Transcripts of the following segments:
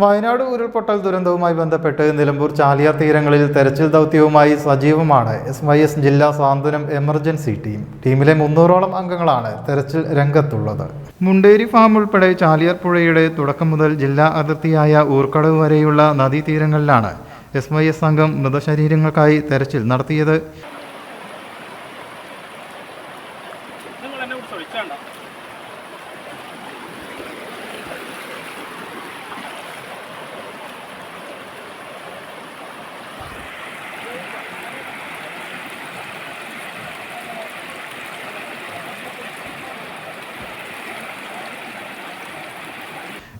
വയനാട് ഉരുൾപൊട്ടൽ ദുരന്തവുമായി ബന്ധപ്പെട്ട് നിലമ്പൂർ ചാലിയാർ തീരങ്ങളിൽ തെരച്ചിൽ ദൗത്യവുമായി സജീവമാണ് എസ് വൈ എസ് ജില്ലാ സാന്ത്വനം എമർജൻസി ടീം. ടീമിലെ മുന്നൂറോളം അംഗങ്ങളാണ് തെരച്ചിൽ രംഗത്തുള്ളത്. മുണ്ടേരി ഫാം ഉൾപ്പെടെ ചാലിയാർ പുഴയുടെ തുടക്കം മുതൽ ജില്ലാ അതിർത്തിയായ ഊർക്കടവ് വരെയുള്ള നദീതീരങ്ങളിലാണ് എസ് വൈ എസ് സംഘം മൃതശരീരങ്ങൾക്കായി തെരച്ചിൽ നടത്തിയത്.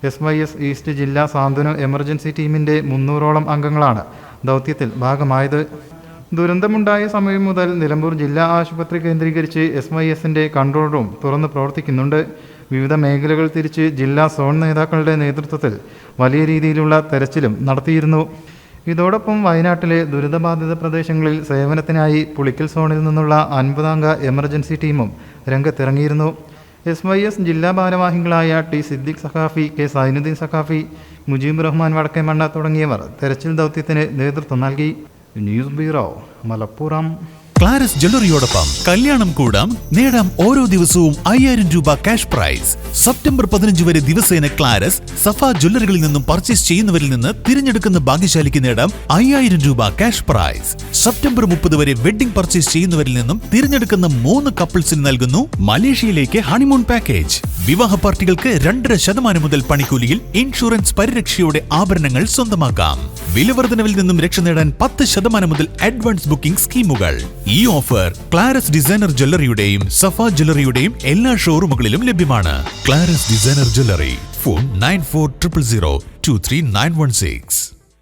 എസ് വൈ എസ് ഈസ്റ്റ് ജില്ലാ സാന്ത്വനം എമർജൻസി ടീമിന്റെ മുന്നൂറോളം അംഗങ്ങളാണ്. ദൗത്യത്തിൽ ഭാഗമായത്. ദുരന്തമുണ്ടായ സമയം മുതൽ നിലമ്പൂർ ജില്ലാ ആശുപത്രി കേന്ദ്രീകരിച്ച് എസ് വൈ എസിന്റെ കൺട്രോൾ റൂം തുറന്ന് പ്രവർത്തിക്കുന്നുണ്ട്. വിവിധ മേഖലകൾ തിരിച്ച് ജില്ലാ സോൺ നേതാക്കളുടെ നേതൃത്വത്തിൽ വലിയ രീതിയിലുള്ള തെരച്ചിലും നടത്തിയിരുന്നു. ഇതോടൊപ്പം വയനാട്ടിലെ ദുരിതബാധിത പ്രദേശങ്ങളിൽ സേവനത്തിനായി പുളിക്കൽ സോണിൽ നിന്നുള്ള അൻപതംഗ എമർജൻസി ടീമും രംഗത്തിറങ്ങിയിരുന്നു. എസ് വൈ എസ് ജില്ലാ ഭാരവാഹികളായ ടി സിദ്ദിഖ് സഖാഫി കെ സൈനുദ്ദീൻ സഖാഫി മുജീബ് റഹ്മാൻ വടക്കേമണ്ണ തുടങ്ങിയവർ തെരച്ചിൽ ദൗത്യത്തിന് നേതൃത്വം നൽകി. News bureau Malappuram. ക്ലാരസ് ജ്വല്ലറിയോടൊപ്പം കല്യാണം കൂടാം. നേടാം ഓരോ ദിവസവും അയ്യായിരം രൂപ ക്യാഷ് പ്രൈസ് സെപ്റ്റംബർ പതിനഞ്ച് വരെ ദിവസേന ക്ലാരസ് സഫ ജ്വല്ലറികളിൽ നിന്നും പർച്ചേസ് ചെയ്യുന്നവരിൽ നിന്ന് തിരഞ്ഞെടുക്കുന്ന ഭാഗ്യശാലിക്ക് നേടാം അയ്യായിരം രൂപ ക്യാഷ് പ്രൈസ് സെപ്റ്റംബർ മുപ്പത് വരെ വെഡിംഗ് പർച്ചേസ് ചെയ്യുന്നവരിൽ നിന്നും തിരഞ്ഞെടുക്കുന്ന മൂന്ന് കപ്പിൾസിന് നൽകുന്നു മലേഷ്യയിലേക്ക് ഹണിമൂൺ പാക്കേജ് വിവാഹ പാർട്ടികൾക്ക് രണ്ടര ശതമാനം മുതൽ പണിക്കൂലിയിൽ ഇൻഷുറൻസ് പരിരക്ഷയോടെ ആഭരണങ്ങൾ സ്വന്തമാക്കാം. വിലവർദ്ധനവിൽ നിന്നും രക്ഷ നേടാൻ പത്ത് ശതമാനം മുതൽ അഡ്വാൻസ് ബുക്കിംഗ് സ്കീമുകൾ. ഈ ഓഫർ ക്ലാരസ് ഡിസൈനർ ജ്വല്ലറിയുടെയും സഫ ജ്വല്ലറിയുടെയും എല്ലാ ഷോറൂമുകളിലും ലഭ്യമാണ്. Claras designer jewellery. Phone nine four triple zero two three nine one six.